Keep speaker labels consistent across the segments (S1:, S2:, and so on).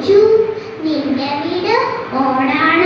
S1: ചോദിച്ചു നിന്റെ വീട് ഓടാണ്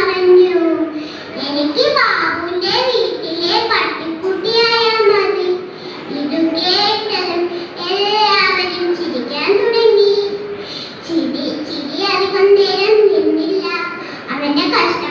S1: പറഞ്ഞു എനിക്ക് ബാബുവിന്റെ വീട്ടിലെ പട്ടിക്കുട്ടിയായ മതി. ഇത് കേട്ടതും എല്ലാവരും ചിരിക്കാൻ തുടങ്ങി. ചിരി ചിരി അധികം നേരം നിന്നില്ല. അവന്റെ കഷ്ടം